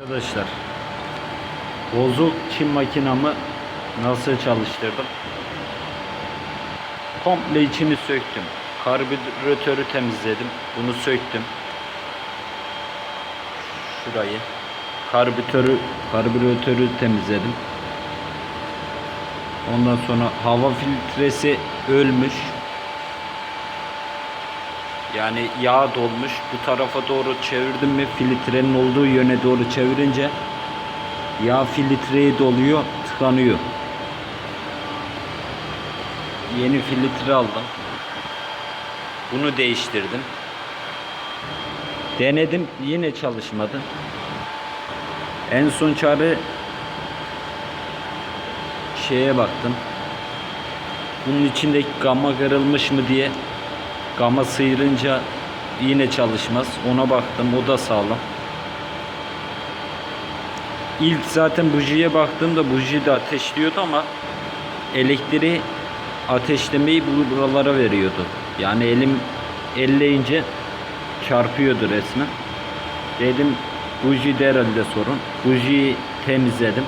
Arkadaşlar bozuk çim makinamı nasıl çalıştırdım? Komple içini söktüm. Karbüratörü temizledim. Bunu söktüm. Şurayı. Karbüratörü, karbüratörü temizledim. Ondan sonra hava filtresi ölmüş. Yani yağ dolmuş. Bu tarafa doğru çevirdim mi filtrenin olduğu yöne doğru çevirince yağ filtreyi doluyor, tıkanıyor. Yeni filtre aldım. Bunu değiştirdim. Denedim yine çalışmadı. En son çare şeye baktım. Bunun içindeki gama kırılmış mı diye Gama sıyırınca yine çalışmaz. Ona baktım. O da sağlam. İlk zaten bujiye baktığımda buji de ateşliyordu ama elektriği ateşlemeyi bu- buralara veriyordu. Yani elim elleyince çarpıyordu resmen. Dedim buji de herhalde sorun. Bujiyi temizledim.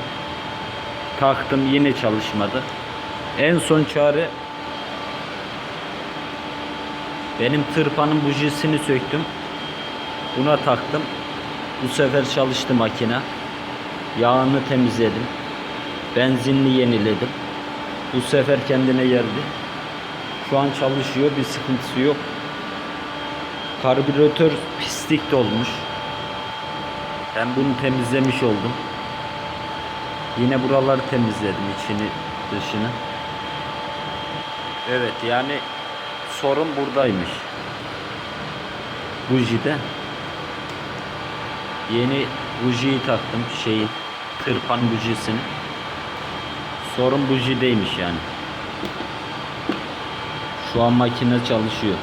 Taktım yine çalışmadı. En son çare benim tırpanın bujisini söktüm. Buna taktım. Bu sefer çalıştı makine. Yağını temizledim. Benzinli yeniledim. Bu sefer kendine geldi. Şu an çalışıyor. Bir sıkıntısı yok. Karbüratör pislik dolmuş. Ben bunu temizlemiş oldum. Yine buraları temizledim içini dışını. Evet yani sorun buradaymış. Bujide. Yeni bujiyi taktım şeyin tırpan bujisini. Sorun bujideymiş yani. Şu an makine çalışıyor.